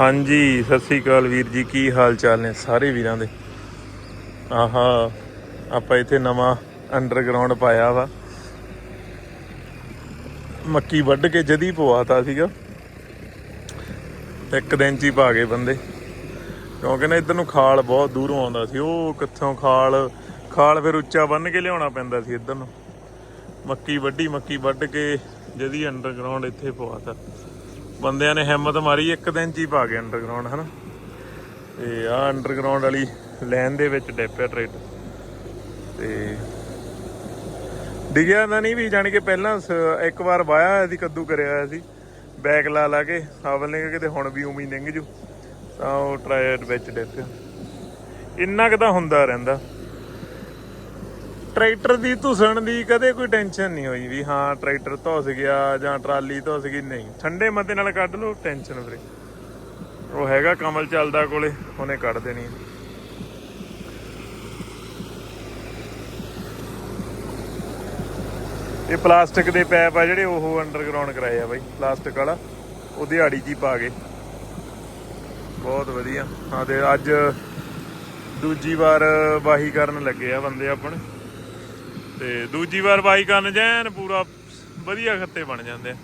ਹਾਂਜੀ, ਸਤਿ ਸ੍ਰੀ ਅਕਾਲ ਵੀਰ ਜੀ, ਕੀ ਹਾਲ ਚਾਲ ਨੇ ਸਾਰੇ ਵੀਰਾਂ ਦੇ? ਆਹਾ, ਆਪਾਂ ਇੱਥੇ ਨਵਾਂ ਅੰਡਰਗਰਾਉਂਡ ਪਾਇਆ ਵਾ। ਮੱਕੀ ਵੱਢ ਕੇ ਜਦੀ ਪਵਾਤਾ ਸੀਗਾ। ਇੱਕ ਦਿਨ ਚ ਹੀ ਪਾ ਗਏ ਬੰਦੇ। ਕਿਉਂਕਿ ਨਾ ਇੱਧਰ ਨੂੰ ਖਾਲ ਬਹੁਤ ਦੂਰੋਂ ਆਉਂਦਾ ਸੀ। ਉਹ ਕਿੱਥੋਂ ਖਾਲ ਖਾਲ ਫਿਰ ਉੱਚਾ ਬੰਨ ਕੇ ਲਿਆਉਣਾ ਪੈਂਦਾ ਸੀ ਇੱਧਰ ਨੂੰ। ਮੱਕੀ ਵੱਢੀ, ਮੱਕੀ ਵੱਢ ਕੇ ਜਦੀ ਅੰਡਰਗਰਾਉਂਡ ਇੱਥੇ ਪਵਾਤਾ। ਬੰਦਿਆਂ ਨੇ ਹਿੰਮਤ ਮਾਰੀ, ਇੱਕ ਦਿਨ ਚ ਹੀ ਪਾ ਗਏ ਅੰਡਰਗਰਾਉਂਡ ਹਨਾ? ਤੇ ਆ ਅੰਡਰਗਰਾਉਂਡ ਵਾਲੀ ਲਾਈਨ ਦੇ ਵਿੱਚ ਡੈਪਿਆ ਟਰੈਕਟਰ ਤੇ ਡਿਗਿਆ ਤਾਂ ਨਹੀਂ ਵੀ, ਜਾਣੀ ਕਿ ਪਹਿਲਾਂ ਇੱਕ ਵਾਰ ਵਾਇਆ ਹੋਇਆ ਸੀ ਕੱਦੂ ਕਰਿਆ ਹੋਇਆ ਸੀ। ਬੈਕ ਲਾ ਲਾ ਕੇ ਹਾਵਲ ਨੇ ਕਿਤੇ ਹੁਣ ਵੀ ਉਮੀ ਲੰਘ ਜੂ। ਤਾਂ ਉਹ ਟਰਾਇਰ ਵਿੱਚ ਡੈਪਿਆ ਇੰਨਾ ਕੁ ਤਾਂ ਹੁੰਦਾ ਰਹਿੰਦਾ। ਟਰੈਕਟਰ ਦੀ ਧੁਸਣ ਦੀ ਕਦੇ ਕੋਈ ਟੈਨਸ਼ਨ ਨਹੀਂ ਹੋਈ ਵੀ ਹਾਂ ਟਰੈਕਟਰ ਧੁਸ ਗਿਆ ਜਾਂ ਟਰਾਲੀ ਧੁਸ ਗਈ, ਨਹੀਂ। ਠੰਡੇ ਮੱਤੇ ਨਾਲ ਕੱਢ ਲਓ, ਟੈਨਸ਼ਨ ਫਰੀ ਉਹ ਹੈਗਾ ਕਮਲ ਚੱਲਦਾ ਕੋਲੇ, ਉਹਨੇ ਕੱਢ ਦੇਣੀ। ਹੈ। ਇਹ ਪਲਾਸਟਿਕ ਦੇ ਪੈਪ ਆ ਜਿਹੜੇ ਉਹ ਅੰਡਰਗਰਾਉਂਡ ਕਰਾਏ ਆ ਬਾਈ, ਪਲਾਸਟਿਕ ਵਾਲਾ। ਉਹ ਦਿਹਾੜੀ 'ਚ ਹੀ ਪਾ ਗਏ। ਬਹੁਤ ਵਧੀਆ। ਹਾਂ ਤੇ ਅੱਜ ਦੂਜੀ ਵਾਰ ਵਾਹੀ ਕਰਨ ਲੱਗੇ ਆ ਬੰਦੇ ਆਪਣੇ। ਤੇ ਦੂਜੀ ਵਾਰ ਵਾਹੀ ਕਰਨ ਜੈਨ, ਪੂਰਾ ਵਧੀਆ ਖੱਤੇ ਬਣ ਜਾਂਦੇ ਆ।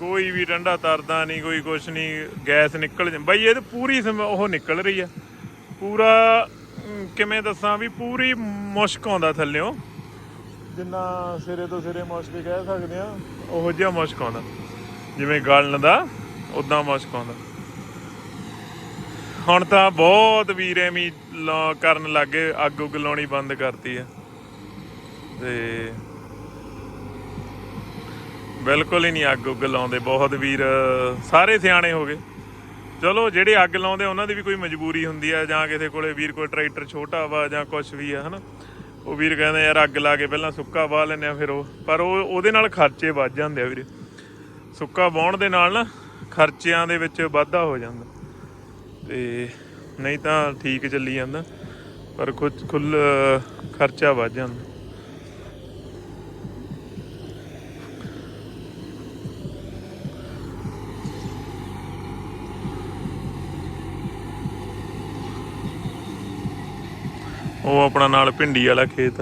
ਕੋਈ ਵੀ ਡੰਡਾ ਤਰਦਾ ਨਹੀਂ, ਕੋਈ ਕੁਛ ਨਹੀਂ, ਗੈਸ ਨਿਕਲ ਜਾਂ ਬਾਈ, ਇਹ ਤਾਂ ਪੂਰੀ ਸਮ- ਉਹ ਨਿਕਲ ਰਹੀ ਆ। ਪੂਰਾ ਕਿਵੇਂ ਦੱਸਾਂ ਵੀ ਪੂਰੀ ਮੁਸ਼ਕ ਆਉਂਦਾ ਥੱਲਿਓ। ਜਿੰਨਾ ਸਿਰੇ ਤੋਂ ਸਿਰੇ ਮੁਸ਼ਕ ਕਹਿ ਸਕਦੇ ਆ, ਉਹੋ ਜਿਹਾ ਮੁਸ਼ਕ ਆਉਂਦਾ। ਜਿਵੇਂ ਗਲਣ ਦਾ ਉਦਾਂ ਮੁਸ਼ਕ ਆਉਂਦਾ। ਹੁਣ ਤਾਂ ਬਹੁਤ ਵੀਰੇ ਵੀ ਲਾ- ਕਰਨ ਲੱਗੇ ਅੱਗ ਉੱਗ ਲਾਉਣੀ ਬੰਦ ਕਰਤੀ ਆ। ਤੇ ਬਿਲਕੁਲ ਹੀ ਨਹੀਂ ਅੱਗ ਉੱਗ ਲਾਉਂਦੇ, ਬਹੁਤ ਵੀਰ, ਸਾਰੇ ਸਿਆਣੇ ਹੋ ਗਏ। ਚਲੋ, ਜਿਹੜੇ ਅੱਗ ਲਾਉਂਦੇ, ਉਹਨਾਂ ਦੀ ਵੀ ਕੋਈ ਮਜਬੂਰੀ ਹੁੰਦੀ ਆ, ਜਾਂ ਕਿਸੇ ਕੋਲੇ ਵੀਰ ਕੋਈ ਟਰੈਕਟਰ ਛੋਟਾ ਵਾ, ਜਾਂ ਕੁਝ ਵੀ ਆ, ਹਨਾ। ਉਹ ਵੀਰ ਕਹਿੰਦੇ, ਯਾਰ, ਅੱਗ ਲਾ ਕੇ ਪਹਿਲਾਂ ਸੁੱਕਾ ਵਾਹ ਲੈਂਦੇ ਆ ਫਿਰ ਉਹ। ਪਰ ਉਹ, ਉਹਦੇ ਨਾਲ ਖਰਚੇ ਵੱਧ ਜਾਂਦੇ ਆ ਵੀਰੇ। ਸੁੱਕਾ ਵਾਹੁਣ ਦੇ ਨਾਲ ਨਾ ਖਰਚਿਆਂ ਦੇ ਵਿੱਚ ਵਾਧਾ ਹੋ ਜਾਂਦਾ। ਤੇ ਨਹੀਂ ਤਾਂ ਠੀਕ ਚੱਲੀ ਜਾਂਦਾ, ਪਰ ਕੁਝ ਖੁੱਲ, ਖਰਚਾ ਵੱਧ ਜਾਂਦਾ। ਉਹ ਆਪਣਾ ਨਾਲ ਭਿੰਡੀ ਵਾਲਾ ਖੇਤ।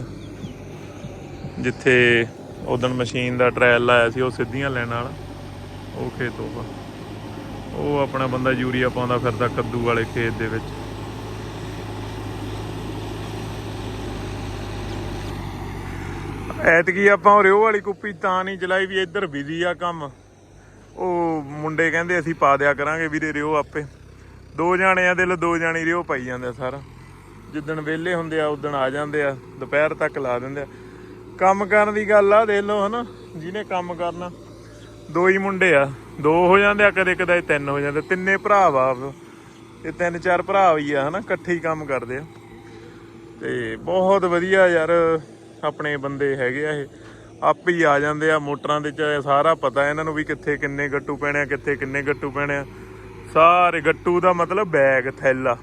ਜਿੱਥੇ ਉਦੋਂ ਮਸ਼ੀਨ ਦਾ ਟ੍ਰਾਇਲ ਲਾਇਆ ਸੀ, ਉਹ ਸਿੱਧੀਆਂ ਲੈਣ ਵਾਲਾ। ਉਹ ਖੇਤ ਹੋਗਾ ਉਹ ਆਪਣਾ ਬੰਦਾ ਯੂਰੀਆ ਪਾਉਂਦਾ ਫਿਰਦਾ ਕੱਦੂ ਵਾਲੇ ਖੇਤ ਦੇ ਵਿੱਚ। ਐਤਕੀ ਆਪਾਂ ਉਹ ਰਿਓ ਵਾਲੀ ਕੁੱਪੀ ਤਾਂ ਨਹੀਂ ਚਲਾਈ ਵੀ ਇੱਧਰ ਬਿਜ਼ੀ ਆ ਕੰਮ। ਉਹ ਮੁੰਡੇ ਕਹਿੰਦੇ ਅਸੀਂ ਪਾ ਦਿਆ ਕਰਾਂਗੇ ਵੀਰੇ ਰਿਓ ਆਪੇ। ਦੋ ਜਾਣੇ ਆ ਦਿਲ ਦੋ ਜਾਣੇ ਰਿਓ ਪਾਈ ਜਾਂਦੇ ਸਾਰਾ। ਜਿੱਦਣ ਵਿਹਲੇ ਹੁੰਦੇ ਆ, ਉਦਣ ਆ ਜਾਂਦੇ ਆ, ਦੁਪਹਿਰ ਤੱਕ ਲਾ ਦਿੰਦੇ ਆ। ਕੰਮ ਕਰਨ ਦੀ ਗੱਲ ਆ, ਦੇਖ ਲਓ ਹਨਾ, ਜਿਹਨੇ ਕੰਮ ਕਰਨਾ। ਦੋ ਹੀ ਮੁੰਡੇ ਆ, ਦੋ ਹੋ ਜਾਂਦੇ ਆ, ਕਦੇ ਕਦੇ ਤਿੰਨ ਹੋ ਜਾਂਦੇ ਤਿੰਨੇ ਭਰਾ ਵਾ ਇਹ ਤਿੰਨ ਚਾਰ ਭਰਾ ਵੀ ਆ ਹਨਾ, ਇਕੱਠੇ ਹੀ ਕੰਮ ਕਰਦੇ ਆ। ਤੇ ਬਹੁਤ ਵਧੀਆ ਯਾਰ, ਆਪਣੇ ਬੰਦੇ ਹੈਗੇ ਆ ਇਹ। ਆਪ ਹੀ ਆ ਜਾਂਦੇ ਆ ਮੋਟਰਾਂ ਦੇ ਚ, ਸਾਰਾ ਪਤਾ ਇਹਨਾਂ ਨੂੰ ਵੀ ਕਿੱਥੇ ਕਿੰਨੇ ਗੱਟੂ ਪੈਣੇ ਆ, ਕਿੱਥੇ ਕਿੰਨੇ ਗੱਟੂ ਪੈਣੇ ਆ। ਸਾਰੇ ਗੱਟੂ ਦਾ ਮਤਲਬ ਬੈਗ ਥੈਲਾ।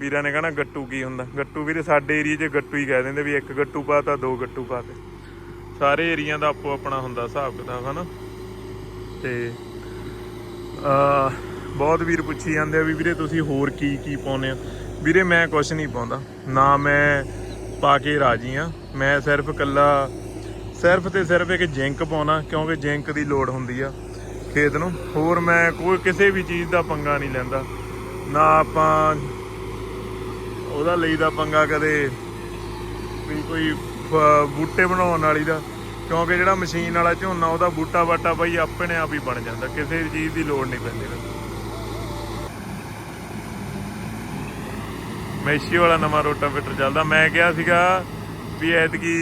ਵੀਰਾਂ ਨੇ ਕਹਣਾ ਗੱਟੂ ਕੀ ਹੁੰਦਾ? ਗੱਟੂ ਵੀਰੇ ਸਾਡੇ ਏਰੀਆ 'ਚ ਗੱਟੂ ਹੀ ਕਹਿ ਦਿੰਦੇ ਵੀ ਇੱਕ ਗੱਟੂ ਪਾਤਾ ਦੋ ਗੱਟੂ ਪਾਤੇ ਸਾਰੇ ਏਰੀਆ ਦਾ ਆਪੋ ਆਪਣਾ ਹੁੰਦਾ ਹਿਸਾਬ ਕਿਤਾਬ, ਹਨਾ? ਤੇ ਆ ਬਹੁਤ ਵੀਰ ਪੁੱਛੀ ਜਾਂਦੇ ਆ ਵੀ ਵੀਰੇ ਤੁਸੀਂ ਹੋਰ ਕੀ ਕੀ ਪਾਉਨੇ ਆ? ਵੀਰੇ ਮੈਂ ਕੁਝ ਨਹੀਂ ਪਾਉਂਦਾ। ਨਾ ਮੈਂ ਪਾ ਕੇ ਰਾਜੀ ਆ। ਮੈਂ ਸਿਰਫ ਕੱਲਾ ਸਿਰਫ ਤੇ ਸਿਰਫ ਇੱਕ ਜਿੰਕ ਪਾਉਣਾ, ਕਿਉਂਕਿ ਜਿੰਕ ਦੀ ਲੋੜ ਹੁੰਦੀ ਆ ਖੇਤ ਨੂੰ। ਹੋਰ ਮੈਂ ਕੋਈ ਕਿਸੇ ਵੀ ਚੀਜ਼ ਦਾ ਪੰਗਾ ਨਹੀਂ ਲੈਂਦਾ। ਨਾ ਆਪਾਂ ਉਹਦਾ ਲਈਦਾ ਪੰਗਾ ਕਦੇ? ਵੀ ਕੋਈ ਬੂਟੇ ਬਣਾਉਣ ਵਾਲੀ ਦਾ? ਕਿਉਂਕਿ ਜਿਹੜਾ ਮਸ਼ੀਨ ਵਾਲਾ ਝੋਨਾ, ਉਹਦਾ ਬੂਟਾ ਬਾਟਾ ਬਈ ਆਪਣੇ ਆਪ ਹੀ ਬਣ ਜਾਂਦਾ। ਕਿਸੇ ਵੀ ਚੀਜ਼ ਦੀ ਲੋੜ ਨਹੀਂ ਪੈਂਦੀ ਫਿਰ। ਮੈਸ਼ੀ ਵਾਲਾ ਨਵਾਂ ਰੋਟਾਵੇਟਰ ਚੱਲਦਾ। ਮੈਂ ਕਿਹਾ ਸੀਗਾ ਵੀ ਐਤਕੀ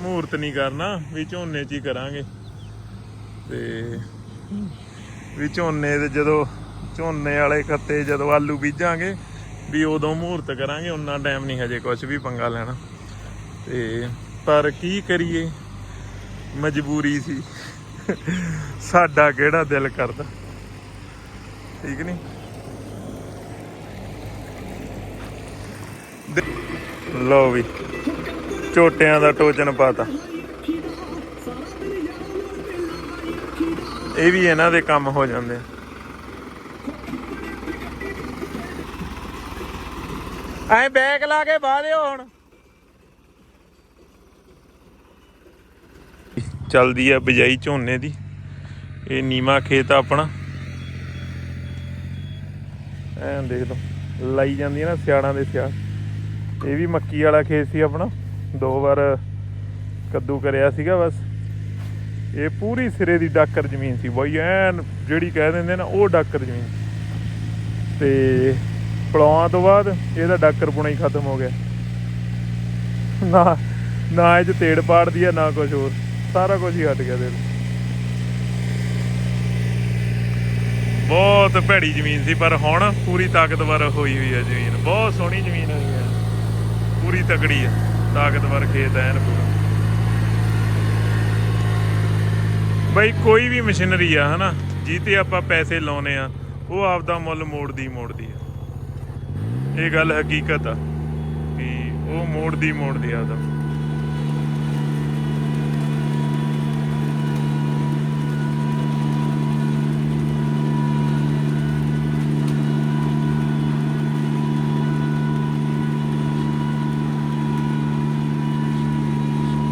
ਮਹੂਰਤ ਨਹੀਂ ਕਰਨਾ, ਵੀ ਝੋਨੇ 'ਚ ਹੀ ਕਰਾਂਗੇ। ਤੇ ਵੀ ਝੋਨੇ ਦੇ ਜਦੋਂ ਝੋਨੇ ਵਾਲੇ ਖੱਤੇ ਜਦੋਂ ਆਲੂ ਬੀਜਾਂਗੇ ਵੀ ਉਦੋਂ ਮਹੂਰਤ ਕਰਾਂਗੇ, ਉਨਾ ਟਾਈਮ ਨਹੀਂ ਹਜੇ ਕੁਝ ਵੀ ਪੰਗਾ ਲੈਣਾ। ਤੇ ਪਰ ਕੀ ਕਰੀਏ? ਮਜਬੂਰੀ ਸੀ। ਸਾਡਾ ਕਿਹੜਾ ਦਿਲ ਕਰਦਾ? ਠੀਕ ਨਹੀਂ ਦੇ- ਲਓ ਵੀ ਝੋਟਿਆਂ ਦਾ ਟੋਚਨ ਪਾਤਾ। ਇਹ ਵੀ ਇਹਨਾਂ ਦੇ ਕੰਮ ਹੋ ਜਾਂਦੇ ਆ। ਐ ਬੈਗ ਲਾ ਕੇ ਬਾਹ ਦਿਓ ਹੁਣ। ਚਲਦੀ ਆ ਬਿਜਾਈ ਝੋਨੇ ਦੀ। ਇਹ ਨੀਮਾ ਖੇਤ ਆ ਆਪਣਾ। ਐਂ ਦੇਖ ਲਓ, ਲਾਈ ਜਾਂਦੀ ਆ ਨਾ ਸਿਆੜਾਂ ਦੇ ਸਿਆੜ ਇਹ ਵੀ ਮੱਕੀ ਵਾਲਾ ਖੇਤ ਸੀ ਆਪਣਾ। ਦੋ ਵਾਰ ਕੱਦੂ ਕਰਿਆ ਸੀਗਾ ਬਸ। ਇਹ ਪੂਰੀ ਸਿਰੇ ਦੀ ਡਾਕਰ ਜ਼ਮੀਨ ਸੀ ਬਈ, ਐਨ ਜਿਹੜੀ ਕਹਿ ਦਿੰਦੇ ਨਾ ਉਹ ਡਾਕਰ ਜ਼ਮੀਨ। ਤੇ ਪਲੌਆਂ ਤੋਂ ਬਾਅਦ ਇਹਦਾ ਡਾਕਰ ਪੁਣਾ ਹੀ ਖਤਮ ਹੋ ਗਿਆ। ਨਾ ਨਾ ਇਹ ਚ ਤੇੜ ਪਾੜਦੀ ਆ, ਨਾ ਕੁਝ ਹੋਰ। ਸਾਰਾ ਕੁਝ ਹੀ ਹਟ ਗਿਆ ਦੇ ਬਹੁਤ ਭੈੜੀ ਜ਼ਮੀਨ ਸੀ, ਪਰ ਹੁਣ ਪੂਰੀ ਤਾਕਤਵਰ ਹੋਈ ਹੋਈ ਹੈ ਜ਼ਮੀਨ। ਬਹੁਤ ਸੋਹਣੀ ਜ਼ਮੀਨ ਹੋਈ ਹੈ ਪੂਰੀ ਤਕੜੀ ਹੈ ਤਾਕਤਵਰ ਖੇਤ ਐਨ ਪੂਰਾ। ਬਈ ਕੋਈ ਵੀ ਮਸ਼ੀਨਰੀ ਆ, ਹਨਾ? ਜਿੱਤੇ ਆਪਾਂ ਪੈਸੇ ਲਾਉਨੇ ਆ, ਉਹ ਆਪਦਾ ਮੁੱਲ ਮੋੜਦੀ ਮੋੜਦੀ ਆ। ਇਹ ਗੱਲ ਹਕੀਕਤ ਆ ਕਿ ਉਹ ਮੋੜਦੀ ਮੋੜਦੀ ਆ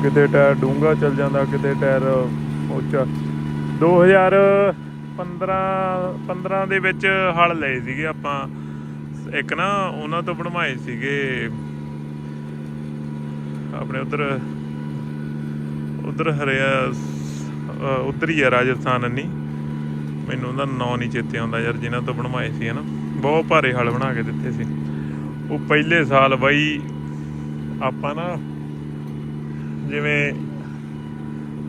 ਕਿਤੇ ਟਾਇਰ ਡੂੰਗਾ ਚੱਲ ਜਾਂਦਾ, ਕਿਤੇ ਟਾਇਰ ਉੱਚਾ। 2015 15 ਦੇ ਵਿੱਚ ਹਲ ਲਏ ਸੀਗੇ ਆਪਾਂ। ਇੱਕ ਨਾ ਉਹਨਾਂ ਤੋਂ ਬਣਵਾਏ ਸੀਗੇ। ਆਪਣੇ ਉਧਰ ਉਧਰ ਹਰਿਆ ਉਧਰ ਹੀ ਆ ਰਾਜਸਥਾਨ ਨਹੀਂ ਮੈਨੂੰ ਉਹਦਾ ਨਾਂ ਨਹੀਂ ਚੇਤੇ ਆਉਂਦਾ ਯਾਰ, ਜਿਨ੍ਹਾਂ ਤੋਂ ਬਣਵਾਏ ਸੀ ਹਨਾ। ਬਹੁਤ ਭਾਰੇ ਹਲ ਬਣਾ ਕੇ ਦਿੱਤੇ ਸੀ। ਉਹ ਪਹਿਲੇ ਸਾਲ ਬਾਈ ਆਪਾਂ ਨਾ ਜਿਵੇਂ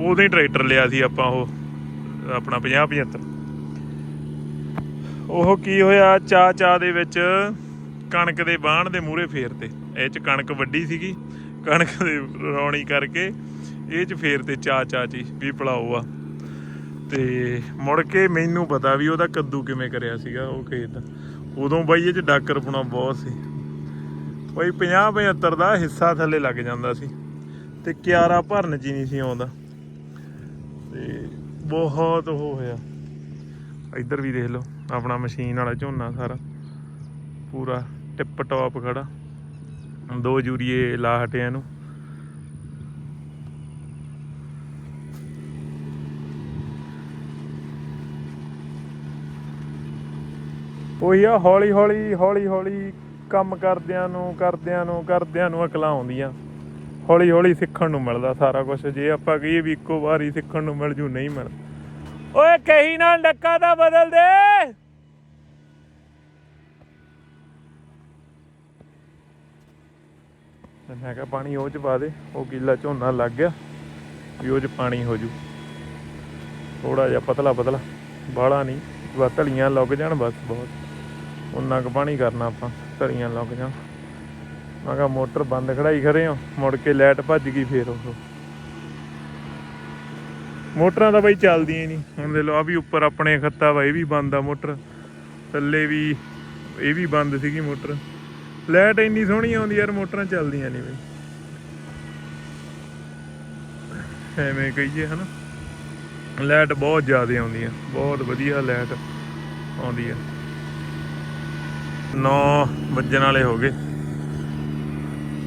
ਉਹਦੇ ਟਰੈਕਟਰ ਲਿਆ ਸੀ ਆਪਾਂ ਉਹ, ਆਪਣਾ 50 75 ਉਹ ਕੀ ਹੋਇਆ? ਚਾ ਚਾ ਦੇ ਵਿੱਚ ਕਣਕ ਦੇ ਬਾਣ ਦੇ ਮੂਹਰੇ ਫੇਰ ਤੇ ਇਹ ਚ ਕਣਕ ਵੱਡੀ ਸੀਗੀ। ਕਣਕ ਦੇ ਰੌਣੀ ਕਰਕੇ ਇਹ ਚ ਫੇਰ ਤੇ ਚਾ ਚਾ ਜੀ ਵੀ ਪਲਾਓ ਆ। ਤੇ ਮੁੜ ਕੇ ਮੈਨੂੰ ਪਤਾ ਵੀ ਉਹਦਾ ਕੱਦੂ ਕਿਵੇਂ ਕਰਿਆ ਸੀਗਾ ਉਹ ਖੇਤ। ਉਦੋਂ ਬਾਈ ਇਹ ਚ ਡਾਕਰ ਪੁਣਾ ਬਹੁਤ ਸੀ। ਬਈ 50 75 ਦਾ ਹਿੱਸਾ ਥੱਲੇ ਲੱਗ ਜਾਂਦਾ ਸੀ। ਤੇ ਕਿਆਰਾ ਭਰਨ ਚ ਹੀ ਨਹੀਂ ਸੀ ਆਉਂਦਾ। ਤੇ ਬਹੁਤ ਉਹ ਹੋਇਆ। ਇੱਧਰ ਵੀ ਦੇਖ ਲਓ। ਆਪਣਾ ਮਸ਼ੀਨ ਵਾਲਾ ਝੋਨਾ ਸਾਰਾ। ਪੂਰਾ ਟਿਪ ਟੌਪ ਖੜਾ। ਦੋ ਜੂਰੀਏ ਲਾ ਹਟਿਆ ਇਹਨੂੰ। ਉਹੀ ਆ, ਹੌਲੀ ਹੌਲੀ ਹੌਲੀ ਹੌਲੀ ਕੰਮ ਕਰਦਿਆਂ ਨੂੰ ਕਰਦਿਆਂ ਨੂੰ ਕਰਦਿਆਂ ਨੂੰ ਅਕਲਾਂ ਆਉਂਦੀਆਂ। ਹੌਲੀ ਹੌਲੀ ਸਿੱਖਣ ਨੂੰ ਮਿਲਦਾ ਸਾਰਾ ਕੁਝ ਜੇ ਆਪਾਂ ਕਹੀਏ ਵੀ ਇੱਕੋ ਵਾਰੀ ਸਿੱਖਣ ਨੂੰ ਮਿਲ ਜੂ, ਨਹੀਂ ਮਿਲਦਾ ਓਏ ਕਹੀ ਨਾ ਡੱਕਾ ਦਾ ਬਦਲ ਦੇ। ਤੇ ਮੈਂ ਕਿਹਾ ਪਾਣੀ ਉਹ ਚ ਪਾ ਦੇ, ਉਹ ਕਿੱਲਾ ਝੋਨਾ ਲੱਗ ਗਿਆ, ਵੀ ਉਹ ਚ ਪਾਣੀ ਹੋ ਜੂ। ਥੋੜਾ ਜਿਹਾ ਪਤਲਾ ਪਤਲਾ, ਬਾਹਲਾ ਨਹੀਂ, ਬਸ ਧਲੀਆਂ ਲੱਗ ਜਾਣ ਬਸ ਬਹੁਤ। ਉਨਾ ਕੁ ਪਾਣੀ ਕਰਨਾ ਆਪਾਂ, ਧਲੀਆਂ ਲੱਗ ਜਾਣ। ਮੈਂ ਕਿਹਾ ਮੋਟਰ ਬੰਦ ਖੜਾਈ ਖੜੇ ਹਾਂ ਮੁੜ ਕੇ ਲਾਈਟ ਭੱਜ ਗਈ ਫੇਰ ਉਹ। ਮੋਟਰਾਂ ਤਾਂ ਬਈ ਚੱਲਦੀਆਂ ਹੀ ਨਹੀਂ, ਹੁਣ ਦੇ ਲੋ ਆ ਵੀ ਉੱਪਰ ਆਪਣੇ ਖੱਤਾ ਵਾ, ਇਹ ਵੀ ਬੰਦ ਆ ਮੋਟਰ। ਥੱਲੇ ਵੀ, ਇਹ ਵੀ ਬੰਦ ਸੀਗੀ ਮੋਟਰ। ਲਾਈਟ ਇੰਨੀ ਸੋਹਣੀ ਆਉਂਦੀ ਯਾਰ, ਮੋਟਰਾਂ ਚੱਲਦੀਆਂ ਨਹੀਂ ਬਈ ਐਵੇਂ ਕਹੀਏ, ਹਨਾ। ਲਾਈਟ ਬਹੁਤ ਜ਼ਿਆਦਾ ਆਉਂਦੀ ਆ, ਬਹੁਤ ਵਧੀਆ ਲਾਈਟ ਆਉਂਦੀ ਆ। 9 ਵੱਜਣ ਵਾਲੇ ਹੋ ਗਏ।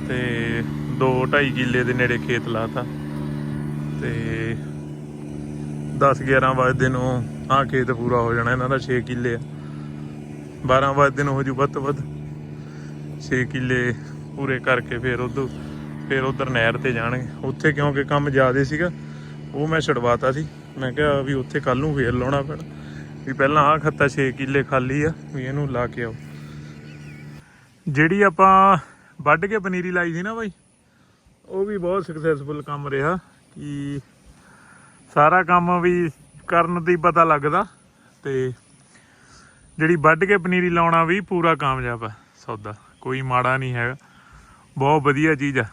ਤੇ 2 2.5 ਕਿੱਲੇ ਦੇ ਨੇੜੇ ਖੇਤ ਲਾਤਾ। ਤੇ 10 11 ਵਜੇ ਨੂੰ ਆਹ ਖੇਤ ਪੂਰਾ ਹੋ ਜਾਣਾ, ਇਹਨਾਂ ਦਾ 6 ਕਿੱਲੇ ਆ। 12 ਵਜੇ ਨੂੰ ਹੋ ਜੂ ਵੱਧ ਤੋਂ ਵੱਧ। 6 ਕਿੱਲੇ ਪੂਰੇ ਕਰਕੇ ਫਿਰ ਉਧਰ ਫਿਰ ਉਧਰ ਨਹਿਰ ਤੇ ਜਾਣਗੇ। ਉੱਥੇ ਕਿਉਂਕਿ ਕੰਮ ਜ਼ਿਆਦੇ ਸੀਗਾ, ਉਹ ਮੈਂ ਛਡਵਾਤਾ ਸੀ। ਮੈਂ ਕਿਹਾ ਵੀ ਉੱਥੇ ਕੱਲ ਨੂੰ ਫੇਰ ਲਾਉਣਾ ਪੈਣਾ। ਵੀ ਪਹਿਲਾਂ ਆਹ ਖੱਤਾ 6 ਕਿੱਲੇ ਖਾਲੀ ਆ, ਵੀ ਇਹਨੂੰ ਲਾ ਕੇ ਆਓ। ਜਿਹੜੀ ਆਪਾਂ ਵੱਢ ਕੇ ਪਨੀਰੀ ਲਾਈ ਸੀ ਨਾ ਬਾਈ, ਉਹ ਵੀ ਬਹੁਤ ਸਕਸੈਸਫੁਲ ਕੰਮ ਰਿਹਾ। ਕਿ ਸਾਰਾ ਕੰਮ ਵੀ ਕਰਨ ਦੀ ਪਤਾ ਲੱਗਦਾ ਤੇ ਜਿਹੜੀ ਵੱਢ ਕੇ ਪਨੀਰੀ ਲਾਉਣਾ ਵੀ ਪੂਰਾ ਕਾਮਯਾਬ ਹੈ ਸੌਦਾ। ਕੋਈ ਮਾੜਾ ਨਹੀਂ ਹੈਗਾ। ਬਹੁਤ ਵਧੀਆ ਚੀਜ਼ ਆ।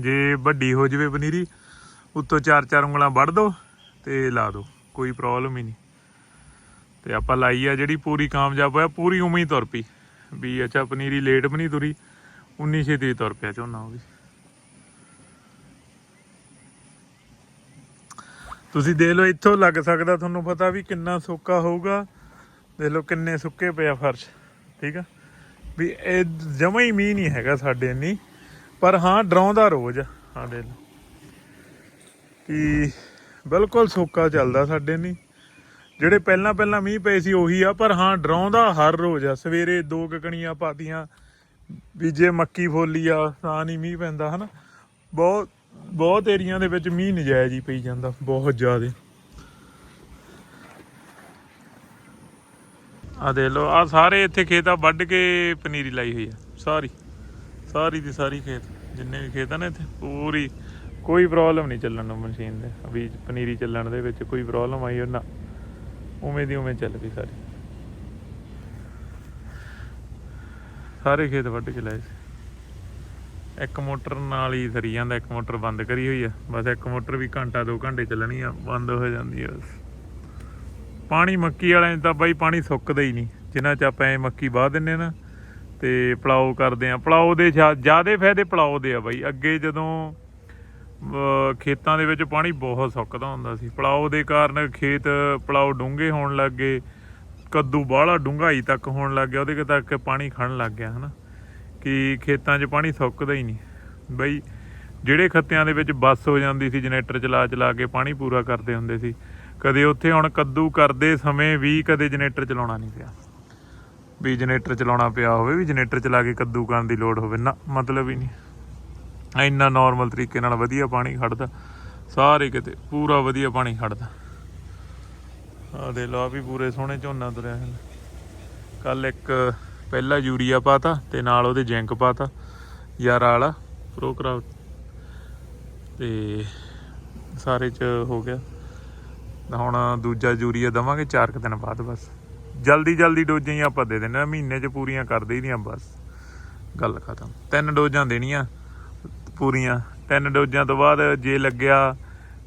ਜੇ ਵੱਡੀ ਹੋ ਜਵੇ ਪਨੀਰੀ, ਉੱਤੋਂ ਚਾਰ ਚਾਰ ਉਂਗਲਾਂ ਵੱਢ ਦੋ ਤੇ ਲਾ ਦੋ, ਕੋਈ ਪ੍ਰੋਬਲਮ ਹੀ ਨਹੀਂ। ਤੇ ਆਪਾਂ ਲਾਈ ਆ ਜਿਹੜੀ ਪੂਰੀ ਕਾਮਯਾਬ ਹੋਇਆ, ਪੂਰੀ ਉਵੇਂ ਤੁਰ ਪਈ। ਵੀ ਅੱਛਾ, ਪਨੀਰੀ ਲੇਟ ਵੀ ਨਹੀਂ ਤੁਰੀ 19 ਛੇਤੀ ਤੁਰ ਪਿਆ ਝੋਨਾ ਉਹ ਵੀ। ਤੁਸੀਂ ਦੇਖ ਲਓ, ਇੱਥੋਂ ਲੱਗ ਸਕਦਾ ਤੁਹਾਨੂੰ ਪਤਾ ਵੀ ਕਿੰਨਾ ਸੁੱਕਾ ਹੋਊਗਾ। ਦੇਖ ਲਓ ਕਿੰਨੇ ਸੁੱਕੇ ਪਿਆ ਫਰਸ਼, ਠੀਕ ਆ? ਵੀ ਇਹ ਜਮਾ ਹੀ ਮੀਂਹ ਨਹੀਂ ਹੈਗਾ ਸਾਡੇ ਇੰਨੀ। ਪਰ ਹਾਂ, ਡਰਾਉਂਦਾ ਰੋਜ਼ ਹਾਂ ਦੇ ਕਿ ਬਿਲਕੁਲ ਸੋਕਾ ਚੱਲਦਾ ਸਾਡੇ ਨਹੀਂ ਜਿਹੜੇ ਪਹਿਲਾਂ ਪਹਿਲਾਂ ਮੀਂਹ ਪਏ ਸੀ ਉਹੀ ਆ, ਪਰ ਹਾਂ, ਡਰਾਉਂਦਾ ਹਰ ਰੋਜ਼ ਆ। ਸਵੇਰੇ ਦੋ ਕਕਣੀਆਂ ਪਾਤੀਆਂ, ਵੀ ਜੇ ਮੱਕੀ ਫੋਲੀ ਆ, ਤਾਂ ਨਹੀਂ ਮੀਂਹ ਪੈਂਦਾ, ਹਨਾ। ਬਹੁਤ ਬਹੁਤ ਏਰੀਆਂ ਦੇ ਵਿੱਚ ਮੀਂਹ ਨਜਾਇਜ਼ ਹੀ ਪਈ ਜਾਂਦਾ, ਬਹੁਤ ਜ਼ਿਆਦਾ। ਆ ਦੇ ਲਓ ਆ ਸਾਰੇ ਇੱਥੇ ਖੇਤ ਆ, ਵੱਢ ਕੇ ਪਨੀਰੀ ਲਾਈ ਹੋਈ ਆ, ਸਾਰੀ। ਸਾਰੀ ਦੀ ਸਾਰੀ ਖੇਤ, ਜਿੰਨੇ ਵੀ ਖੇਤ ਆ ਨਾ ਇੱਥੇ, ਪੂਰੀ। ਕੋਈ ਪ੍ਰੋਬਲਮ ਨਹੀਂ ਚੱਲਣ ਨੂੰ ਮਸ਼ੀਨ ਦੇ, ਵੀ ਪਨੀਰੀ ਚੱਲਣ ਦੇ ਵਿੱਚ ਕੋਈ ਪ੍ਰੋਬਲਮ ਆਈ ਉਹ ਨਾ। ਉਵੇਂ ਦੀ ਉਵੇਂ ਚੱਲ ਪਈ ਸਾਰੀ। ਸਾਰੇ ਖੇਤ ਵੱਢ ਕੇ ਲਾਏ ਸੀ। ਇੱਕ ਮੋਟਰ ਨਾਲ ਹੀ ਸਰੀ ਜਾਂਦਾ, ਇੱਕ ਮੋਟਰ ਬੰਦ ਕਰੀ ਹੋਈ ਆ। ਬਸ ਇੱਕ ਮੋਟਰ ਵੀ ਘੰਟਾ ਦੋ ਘੰਟੇ ਚੱਲਣੀ ਆ, ਬੰਦ ਹੋ ਜਾਂਦੀ ਆ ਬਸ। ਪਾਣੀ ਮੱਕੀ ਵਾਲਿਆਂ 'ਚ ਤਾਂ ਬਾਈ ਪਾਣੀ ਸੁੱਕਦਾ ਹੀ ਨਹੀਂ। ਜਿੰਨਾ ਚ ਆਪਾਂ ਐ ਮੱਕੀ ਵਾਹ ਦਿੰਨੇ ਨਾ, ਤੇ ਪਲਾਓ ਕਰਦੇ ਆ ਪਲਾਓ ਦੇ ਜਿਆਦੇ ਫਾਇਦੇ ਪਲਾਓ ਦੇ ਆ ਬਾਈ। ਅੱਗੇ ਜਦੋਂ ਖੇਤਾਂ ਦੇ ਵਿੱਚ ਪਾਣੀ ਬਹੁਤ ਸੁੱਕਦਾ ਹੁੰਦਾ ਸੀ। ਪਲਾਓ ਦੇ ਕਾਰਨ ਖੇਤ ਪਲਾਓ ਡੂੰਘੇ ਹੋਣ ਲੱਗ ਗਏ। ਕੱਦੂ ਬਾਹਲਾ ਡੂੰਘਾਈ ਤੱਕ ਹੋਣ ਲੱਗ ਗਿਆ। ਉਹਦੇ ਤੱਕ ਪਾਣੀ ਖੜਨ ਲੱਗ ਗਿਆ, ਹਨਾ। ਕਿ ਖੇਤਾਂ 'ਚ ਪਾਣੀ ਸੁੱਕਦਾ ਹੀ ਨਹੀਂ। ਬਈ, ਜਿਹੜੇ ਖੱਤਿਆਂ ਦੇ ਵਿੱਚ ਬੱਸ ਹੋ ਜਾਂਦੀ ਸੀ, ਜਨਰੇਟਰ ਚਲਾ ਚਲਾ ਕੇ ਪਾਣੀ ਪੂਰਾ ਕਰਦੇ ਹੁੰਦੇ ਸੀ। ਕਦੇ ਉੱਥੇ ਹੁਣ ਕੱਦੂ ਕਰਦੇ ਸਮੇਂ ਵੀ ਕਦੇ ਜਨਰੇਟਰ ਚਲਾਉਣਾ ਨਹੀਂ ਪਿਆ। ਵੀ ਜਨਰੇਟਰ ਚਲਾਉਣਾ ਪਿਆ ਹੋਵੇ, ਵੀ ਜਨਰੇਟਰ ਚਲਾ ਕੇ ਕੱਦੂ ਕਰਨ ਦੀ ਲੋੜ ਹੋਵੇ, ਨਾ, ਮਤਲਬ ਹੀ ਨਹੀਂ। ਇੰਨਾ ਨਾਰਮਲ ਤਰੀਕੇ ਨਾਲ ਵਧੀਆ ਪਾਣੀ ਖੜਦਾ, ਸਾਰੇ ਕਿਤੇ ਪੂਰਾ ਵਧੀਆ ਪਾਣੀ ਖੜਦਾ। ਆ ਦੇ ਲੋ ਆ ਵੀ ਪੂਰੇ ਸੋਹਣੇ ਝੋਨਾ ਤੁਰਿਆ ਹੈ ਕੱਲ ਇੱਕ ਪਹਿਲਾ ਯੂਰੀਆ ਪਾਤਾ ਤੇ ਨਾਲ ਉਹਦੇ ਜਿੰਕ ਪਾਤਾ, ਯਾਰਾ ਵਾਲਾ, ਪ੍ਰੋ ਕਰਾਫਟ ਤੇ ਸਾਰੇ ਚ ਹੋ ਗਿਆ। ਹੁਣ ਦੂਜਾ ਯੂਰੀਆ ਦਵਾਂਗੇ 4 ਕੁ ਦਿਨ ਬਾਅਦ ਬਸ। ਜਲਦੀ ਜਲਦੀ ਡੋਜ਼ਾਂ ਹੀ ਆਪਾਂ ਦੇ ਦਿੰਦੇ ਆ ਮਹੀਨੇ ਚ ਪੂਰੀਆਂ ਕਰ ਦੇਈਆਂ ਬਸ। ਗੱਲ ਖਤਮ। ਤਿੰਨ ਡੋਜ਼ਾਂ ਦੇਣੀਆਂ ਪੂਰੀਆਂ। ਤਿੰਨ ਡੋਜ਼ਾਂ ਤੋਂ ਬਾਅਦ ਜੇ ਲੱਗਿਆ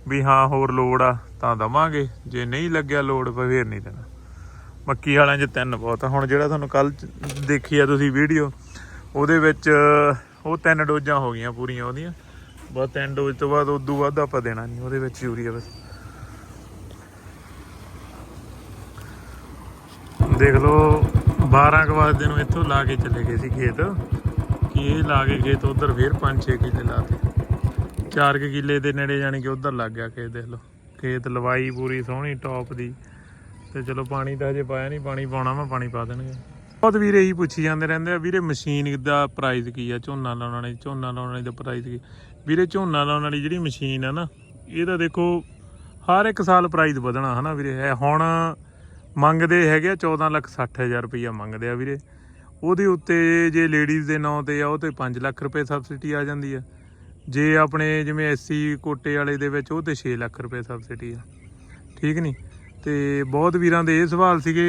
ਵੀ ਹਾਂ, ਹੋਰ ਲੋੜ ਆ, ਤਾਂ ਦਵਾਂਗੇ। ਜੇ ਨਹੀਂ ਲੱਗਿਆ ਲੋੜ, ਫਿਰ ਫੇਰ ਨਹੀਂ ਦੇਣਾ। ਮੱਕੀ ਵਾਲਿਆਂ 'ਚ ਤਿੰਨ ਬਹੁਤ ਆ। ਹੁਣ ਜਿਹੜਾ ਤੁਹਾਨੂੰ ਕੱਲ ਦੇਖੀ ਆ ਤੁਸੀਂ ਵੀਡੀਓ, ਉਹਦੇ ਵਿੱਚ ਉਹ ਤਿੰਨ ਡੋਜ਼ਾਂ ਹੋ ਗਈਆਂ ਪੂਰੀਆਂ ਉਹਦੀਆਂ। ਬਸ ਤਿੰਨ ਡੋਜ਼ ਤੋਂ ਬਾਅਦ ਉਦੋਂ ਵੱਧ ਆਪਾਂ ਦੇਣਾ ਨਹੀਂ ਉਹਦੇ ਵਿੱਚ ਯੂਰੀਆ ਬਸ। ਦੇਖ ਲਓ 12 ਕੁ ਵਜੇ ਨੂੰ ਇੱਥੋਂ ਲਾ ਕੇ ਚਲੇ ਗਏ ਸੀ ਖੇਤ। ਕਿ ਇਹ ਲਾ ਕੇ ਖੇਤ ਉਧਰ ਫੇਰ 5-6 ਕਿੱਲੇ ਲਾਤੇ। 4 ਕਿੱਲੇ ਦੇ ਨੇੜੇ ਜਾਣੀ ਕਿ ਉਧਰ ਲੱਗ ਗਿਆ ਖੇਤ, ਦੇਖ ਲਓ। ਖੇਤ ਲਵਾਈ ਪੂਰੀ ਸੋਹਣੀ ਟੌਪ ਦੀ। ਤੇ ਚਲੋ ਪਾਣੀ ਤਾਂ ਹਜੇ ਪਾਇਆ ਨਹੀਂ ਪਾਣੀ ਪਾਉਣਾ ਮੈਂ ਪਾਣੀ ਪਾ ਦੇਣਗੇ। ਬਹੁਤ ਵੀਰੇ ਹੀ ਪੁੱਛੀ ਜਾਂਦੇ ਰਹਿੰਦੇ ਆ, ਵੀਰੇ ਮਸ਼ੀਨ ਦਾ ਪ੍ਰਾਈਸ ਕੀ ਆ? ਝੋਨਾ ਲਾਉਣ ਵਾਲੀ, ਝੋਨਾ ਲਾਉਣ ਵਾਲੀ ਦਾ ਪ੍ਰਾਈਸ ਕੀ? ਵੀਰੇ ਝੋਨਾ ਲਾਉਣ ਵਾਲੀ ਜਿਹੜੀ ਮਸ਼ੀਨ ਆ ਨਾ ਇਹਦਾ ਦੇਖੋ, ਹਰ ਇੱਕ ਸਾਲ ਪ੍ਰਾਈਸ ਵਧਣਾ, ਹਨਾ ਵੀਰੇ? ਇਹ ਹੁਣ ਮੰਗਦੇ ਹੈਗੇ ਆ 14 ਲੱਖ 60 ਹਜ਼ਾਰ ਰੁਪਈਆ ਮੰਗਦੇ ਆ ਵੀਰੇ। ਉਹਦੇ ਉੱਤੇ ਜੇ ਲੇਡੀਜ਼ ਦੇ ਨਾਂ ਤੇ ਆ, ਉਹ ਤੇ 5 ਲੱਖ ਰੁਪਏ ਸਬਸਿਡੀ ਆ ਜਾਂਦੀ ਆ। ਜੇ ਆਪਣੇ ਜਿਵੇਂ ਐਸਸੀ ਕੋਟੇ ਵਾਲੇ ਦੇ ਵਿੱਚ, ਉਹ ਤੇ 6 ਲੱਖ ਰੁਪਏ ਸਬਸਿਡੀ ਆ। ਠੀਕ ਨਹੀਂ ਤੇ ਬਹੁਤ ਵੀਰਾਂ ਦੇ ਇਹ ਸਵਾਲ ਸੀਗੇ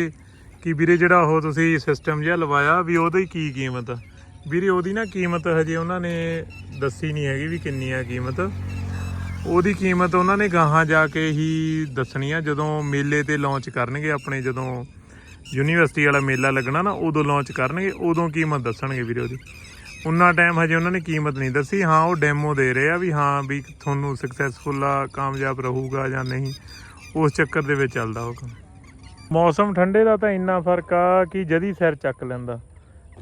ਕਿ ਵੀਰੇ ਜਿਹੜਾ ਉਹ ਤੁਸੀਂ ਸਿਸਟਮ ਜਿਹਾ ਲਵਾਇਆ ਵੀ ਉਹਦੀ ਕੀ ਕੀਮਤ ਆ? ਵੀਰੇ ਉਹਦੀ ਨਾ ਕੀਮਤ ਹਜੇ ਉਹਨਾਂ ਨੇ ਦੱਸੀ ਨਹੀਂ ਹੈਗੀ ਵੀ ਕਿੰਨੀ ਆ ਕੀਮਤ। ਉਹਦੀ ਕੀਮਤ ਉਹਨਾਂ ਨੇ ਗਾਹਾਂ ਜਾ ਕੇ ਹੀ ਦੱਸਣੀ ਆ। ਜਦੋਂ ਮੇਲੇ ਤੇ ਲਾਂਚ ਕਰਨਗੇ, ਆਪਣੇ ਜਦੋਂ ਯੂਨੀਵਰਸਿਟੀ ਵਾਲਾ ਮੇਲਾ ਲੱਗਣਾ ਨਾ, ਉਦੋਂ ਲਾਂਚ ਕਰਨਗੇ, ਉਦੋਂ ਕੀਮਤ ਦੱਸਣਗੇ ਵੀਰੇ ਉਹਦੀ। ਉਨਾ ਟਾਈਮ ਹਜੇ ਉਹਨਾਂ ਨੇ ਕੀਮਤ ਨਹੀਂ ਦੱਸੀ। ਹਾਂ, ਉਹ ਡੈਮੋ ਦੇ ਰਹੇ ਆ ਵੀ ਹਾਂ ਵੀ ਤੁਹਾਨੂੰ ਸਕਸੈਸਫੁਲ ਆ, ਕਾਮਯਾਬ ਰਹੂਗਾ ਜਾਂ ਨਹੀਂ, ਉਸ ਚੱਕਰ ਦੇ ਵਿੱਚ ਚੱਲਦਾ ਉਹ ਕੰਮ। ਮੌਸਮ ਠੰਡੇ ਦਾ ਤਾਂ ਇੰਨਾ ਫ਼ਰਕ ਆ ਕਿ ਜਦੀ ਸਿਰ ਚੱਕ ਲੈਂਦਾ,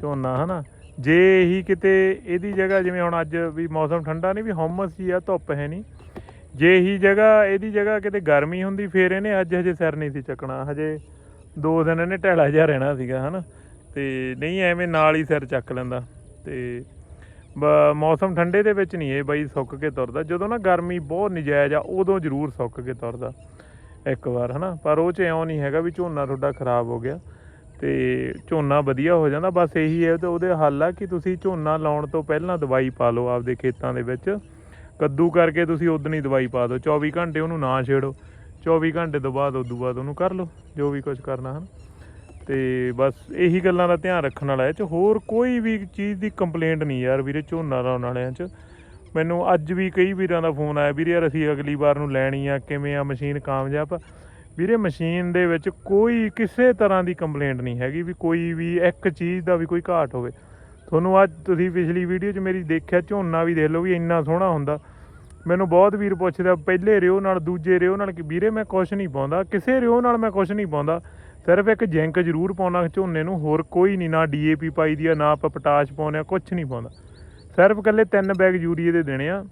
ਝੋਨਾ, ਹਨਾ। ਜੇ ਹੀ ਕਿਤੇ ਇਹਦੀ ਜਗ੍ਹਾ, ਜਿਵੇਂ ਹੁਣ ਅੱਜ ਵੀ ਮੌਸਮ ਠੰਡਾ ਨਹੀਂ, ਵੀ ਹਮਸ ਹੀ ਆ, ਧੁੱਪ ਹੈ ਨਹੀਂ ਜੇ ਹੀ ਜਗ੍ਹਾ, ਇਹਦੀ ਜਗ੍ਹਾ ਕਿਤੇ ਗਰਮੀ ਹੁੰਦੀ, ਫੇਰ ਇਹਨੇ ਅੱਜ ਹਜੇ ਸਿਰ ਨਹੀਂ ਸੀ ਚੱਕਣਾ। ਹਜੇ ਦੋ ਦਿਨ ਇਹਨੇ ਢਹਿਲਾ ਜਿਹਾ ਰਹਿਣਾ ਸੀਗਾ, ਹਨਾ? ਤੇ ਨਹੀਂ, ਐਵੇਂ ਨਾਲ ਹੀ ਸਿਰ ਚੱਕ ਲੈਂਦਾ। ਤੇ ਬ- ਮੌਸਮ ਠੰਡੇ ਦੇ ਵਿੱਚ ਨਹੀਂ ਇਹ ਬਾਈ ਸੁੱਕ ਕੇ ਤੁਰਦਾ। ਜਦੋਂ ਨਾ ਗਰਮੀ ਬਹੁਤ ਨਜਾਇਜ਼ ਆ, ਉਦੋਂ ਜ਼ਰੂਰ ਸੁੱਕ ਕੇ ਤੁਰਦਾ, ਇੱਕ ਵਾਰ, ਹਨਾ? ਪਰ ਉਹ ਚ ਇਉਂ ਨਹੀਂ ਹੈਗਾ ਵੀ ਝੋਨਾ ਤੁਹਾਡਾ ਖਰਾਬ ਹੋ ਗਿਆ ਤੇ ਝੋਨਾ ਵਧੀਆ ਹੋ ਜਾਂਦਾ। ਬਸ ਇਹੀ ਹੈ ਤੇ ਉਹਦੇ ਹੱਲ ਆ ਕਿ ਤੁਸੀਂ ਝੋਨਾ ਲਾਉਣ ਤੋਂ ਪਹਿਲਾਂ ਦਵਾਈ ਪਾ ਲਓ ਆਪਦੇ ਖੇਤਾਂ ਦੇ ਵਿੱਚ। ਕੱਦੂ ਕਰਕੇ ਤੁਸੀਂ ਉਦੋਂ ਹੀ ਦਵਾਈ ਪਾ ਦਿਓ। 24 ਘੰਟੇ ਉਹਨੂੰ ਨਾ ਛੇੜੋ। 24 ਘੰਟੇ ਤੋਂ ਬਾਅਦ, ਉਦੋਂ ਬਾਅਦ ਉਹਨੂੰ ਕਰ ਲਓ, ਜੋ ਵੀ ਕੁਝ ਕਰਨਾ ਹਨ। ਤੇ ਬਸ ਇਹੀ ਗੱਲਾਂ ਦਾ ਧਿਆਨ ਰੱਖਣ ਵਾਲਾ ਇਹ ਚ। ਹੋਰ ਕੋਈ ਵੀ ਚੀਜ਼ ਦੀ ਕੰਪਲੇਂਟ ਨਹੀਂ ਯਾਰ ਵੀਰੇ, ਝੋਨਾ ਲਾਉਣ ਵਾਲਿਆਂ ਚ। ਮੈਨੂੰ ਅੱਜ ਵੀ ਕਈ ਵੀਰਾਂ ਦਾ ਫੋਨ ਆਇਆ, ਵੀਰੇ ਯਾਰ ਅਸੀਂ ਅਗਲੀ ਵਾਰ ਨੂੰ ਲੈਣੀ ਆ, ਕਿਵੇਂ ਆ ਮਸ਼ੀਨ ਕਾਮਯਾਬ ਵੀਰੇ ਮਸ਼ੀਨ ਦੇ ਵਿੱਚ ਕੋਈ ਕਿਸੇ ਤਰ੍ਹਾਂ ਦੀ ਕੰਪਲੇਂਟ ਨਹੀਂ ਹੈਗੀ ਵੀ ਕੋਈ ਵੀ ਇੱਕ ਚੀਜ਼ ਦਾ ਵੀ ਕੋਈ ਘਾਟ ਹੋਵੇ। ਤੁਹਾਨੂੰ ਅੱਜ ਤੁਸੀਂ ਪਿਛਲੀ ਵੀਡੀਓ 'ਚ ਮੇਰੀ ਦੇਖਿਆ, ਝੋਨਾ ਵੀ ਦੇਖ ਲਓ ਵੀ ਇੰਨਾ ਸੋਹਣਾ ਹੁੰਦਾ। ਮੈਨੂੰ ਬਹੁਤ ਵੀਰ ਪੁੱਛਦਾ, ਪਹਿਲੇ ਰਿਓ ਨਾਲ, ਦੂਜੇ ਰਿਓ ਨਾਲ ਕਿ ਵੀਰੇ ਮੈਂ ਕੁਛ ਨਹੀਂ ਪਾਉਂਦਾ, ਕਿਸੇ ਰਿਓ ਨਾਲ ਮੈਂ ਕੁਛ ਨਹੀਂ ਪਾਉਂਦਾ। ਸਿਰਫ ਇੱਕ ਜਿੰਕ ਜ਼ਰੂਰ ਪਾਉਣਾ ਝੋਨੇ ਨੂੰ, ਹੋਰ ਕੋਈ ਨਹੀਂ, ਨਾ ਡੀਏਪੀ ਪਾਈ ਦੀ ਆ, ਨਾ ਆਪਾਂ ਪੋਟਾਸ਼ ਪਾਉਂਦੇ ਆ ਕੁਝ ਨਹੀਂ ਪਾਉਂਦਾ। ਸਿਰਫ ਇਕੱਲੇ ਤਿੰਨ ਬੈਗ ਯੂਰੀਏ ਦੇ ਦੇਣੇ ਆ।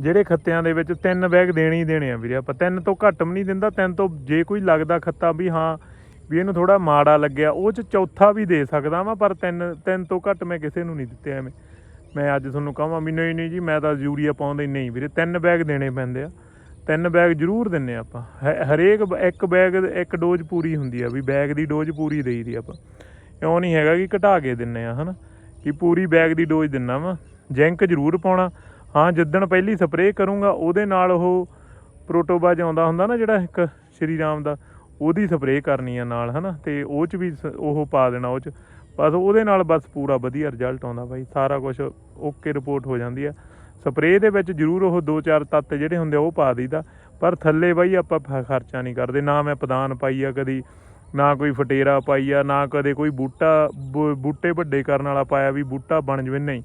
ਜਿਹੜੇ ਖੱਤਿਆਂ ਦੇ ਵਿੱਚ ਤਿੰਨ ਬੈਗ ਦੇਣੇ ਹੀ ਦੇਣੇ ਆ ਵੀਰੇ ਆਪਾਂ। ਤਿੰਨ ਤੋਂ ਘੱਟ ਵੀ ਨਹੀਂ ਦਿੰਦਾ, ਤਿੰਨ ਤੋਂ ਜੇ ਕੋਈ ਲੱਗਦਾ ਖੱਤਾ ਵੀ ਹਾਂ ਵੀ ਇਹਨੂੰ ਥੋੜਾ ਮਾੜਾ ਲੱਗਿਆ, ਉਹ ਚ ਚੌਥਾ ਵੀ ਦੇ ਸਕਦਾ ਵਾਂ, ਪਰ ਤਿੰਨ ਤਿੰਨ ਤੋਂ ਘੱਟ ਮੈਂ ਕਿਸੇ ਨੂੰ ਨਹੀਂ ਦਿੱਤੇ ਐਵੇਂ। ਮੈਂ ਅੱਜ ਤੁਹਾਨੂੰ ਕਹਾਂ ਵੀ ਨਹੀਂ ਨਹੀਂ ਜੀ, ਮੈਂ ਤਾਂ ਯੂਰੀਆ ਪਾਉਂਦਾ ਹੀ ਨਹੀਂ ਵੀਰੇ। ਤਿੰਨ ਬੈਗ ਦੇਣੇ ਪੈਂਦੇ ਆ। ਤਿੰਨ ਬੈਗ ਜ਼ਰੂਰ ਦਿੰਨੇ ਆਪਾਂ। ਹ- ਹਰੇਕ ਇੱਕ ਬੈਗ, ਇੱਕ ਡੋਜ਼ ਪੂਰੀ ਹੁੰਦੀ ਆ ਵੀ ਬੈਗ ਦੀ ਡੋਜ਼ ਪੂਰੀ ਦੇਈਦੀ ਆਪਾਂ। ਇਉਂ ਨਹੀਂ ਹੈਗਾ ਕਿ ਘਟਾ ਕੇ ਦਿੰਨੇ ਆ, ਹਨਾ? ਕਿ ਪੂਰੀ ਬੈਗ ਦੀ ਡੋਜ਼ ਦਿੰਨਾ ਵਾ। ਜਿੰਕ ਜ਼ਰੂਰ ਪਾਉਣਾ। ਹਾਂ, ਜਿੱਦਣ ਪਹਿਲੀ ਸਪਰੇਅ ਕਰੂੰਗਾ, ਉਹਦੇ ਨਾਲ ਉਹ ਪ੍ਰੋਟੋਬਾਜ ਆਉਂਦਾ ਹੁੰਦਾ ਨਾ ਜਿਹੜਾ ਇੱਕ ਸ਼੍ਰੀ ਰਾਮ ਦਾ ਉਹਦੀ ਸਪਰੇਅ ਕਰਨੀ ਆ ਨਾਲ, ਹਨਾ? ਤੇ ਉਹ ਚ ਵੀ ਸ- ਉਹ ਪਾ ਦੇਣਾ ਉਹ ਚ। ਬਸ ਉਹਦੇ ਨਾਲ ਬਸ ਪੂਰਾ ਵਧੀਆ ਰਿਜ਼ਲਟ ਆਉਂਦਾ ਬਾਈ। ਸਾਰਾ ਕੁਝ ਓਕੇ ਰਿਪੋਰਟ ਹੋ ਜਾਂਦੀ ਆ। ਸਪਰੇਅ ਦੇ ਵਿੱਚ ਜ਼ਰੂਰ ਉਹ ਦੋ ਚਾਰ ਤੱਤ ਜਿਹੜੇ ਹੁੰਦੇ ਆ, ਉਹ ਪਾ ਦਈਦਾ। ਪਰ ਥੱਲੇ ਬਾਈ ਆਪਾਂ ਖਰਚਾ ਨਹੀਂ ਕਰਦੇ। ਨਾ ਮੈਂ ਪਦਾਨ ਪਾਈ ਆ ਕਦੀ, ਨਾ ਕੋਈ ਫਟੇਰਾ ਪਾਈ ਆ, ਨਾ ਕਦੇ ਕੋਈ ਬੂਟਾ, ਬੂ- ਬੂਟੇ ਵੱਡੇ ਕਰਨ ਵਾਲਾ ਪਾਇਆ ਵੀ ਬੂਟਾ ਬਣ ਜਵੇ ਨਹੀਂ।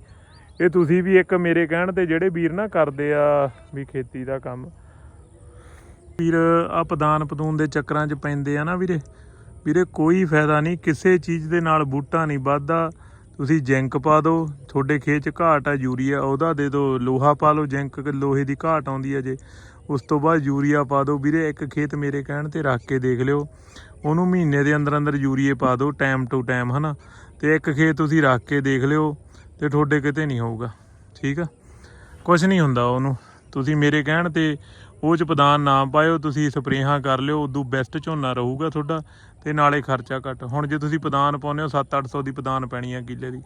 ਇਹ ਤੁਸੀਂ ਵੀ ਇੱਕ ਮੇਰੇ ਕਹਿਣ ਤੇ ਜਿਹੜੇ ਵੀਰ ਨਾ ਕਰਦੇ ਆ ਵੀ ਖੇਤੀ ਦਾ ਕੰਮ ਵੀਰ ਆ ਪਦਾਨ ਪਦੂਨ ਦੇ ਚੱਕਰਾਂ 'ਚ ਪੈਂਦੇ ਆ ਨਾ ਵੀਰੇ। ਵੀਰੇ, ਕੋਈ ਫਾਇਦਾ ਨਹੀਂ, ਕਿਸੇ ਚੀਜ਼ ਦੇ ਨਾਲ ਬੂਟਾ ਨਹੀਂ ਵੱਧਦਾ। ਤੁਸੀਂ ਜਿੰਕ ਪਾ ਦਿਓ, ਤੁਹਾਡੇ ਖੇਤ 'ਚ ਘਾਟ ਆ, ਯੂਰੀਆ ਉਹਦਾ ਦੇ ਦਿਓ, ਲੋਹਾ ਪਾ ਲਓ, ਜਿੰਕ ਲੋਹੇ ਦੀ ਘਾਟ ਆਉਂਦੀ ਹੈ ਜੇ। ਉਸ ਤੋਂ ਬਾਅਦ ਯੂਰੀਆ ਪਾ ਦਿਓ। ਵੀਰੇ, ਇੱਕ ਖੇਤ ਮੇਰੇ ਕਹਿਣ ਤੇ ਰੱਖ ਕੇ ਦੇਖ ਲਿਓ। ਉਹਨੂੰ ਮਹੀਨੇ ਦੇ ਅੰਦਰ ਅੰਦਰ ਯੂਰੀਏ ਪਾ ਦਿਓ ਟਾਈਮ ਟੂ ਟਾਈਮ ਹਨਾ। ਤੇ ਇੱਕ ਖੇਤ ਤੁਸੀਂ ਰੱਖ ਕੇ ਦੇਖ ਲਿਓ ਤੇ ਤੁਹਾਡੇ ਕਿਤੇ ਨਹੀਂ ਹੋਊਗਾ। ਠੀਕ ਆ? ਕੁਝ ਨਹੀਂ ਹੁੰਦਾ ਉਹਨੂੰ। ਤੁਸੀਂ ਮੇਰੇ ਕਹਿਣ ਤੇ ਉਹ ਚ ਪਦਾਨ ਨਾ ਪਾਇਓ, ਤੁਸੀਂ ਸਪਰੇਹਾਂ ਕਰ ਲਿਓ, ਉਦੋਂ ਬੈਸਟ ਝੋਨਾ ਰਹੂਗਾ ਤੁਹਾਡਾ ਤੇ ਨਾਲੇ ਖਰਚਾ ਘੱਟ। ਹੁਣ ਜੇ ਤੁਸੀਂ ਪਦਾਨ ਪਾਉਂਦੇ ਹੋ 7-800 ਦੀ ਪਦਾਨ ਪੈਣੀ ਆ ਕਿੱਲੇ ਦੀ।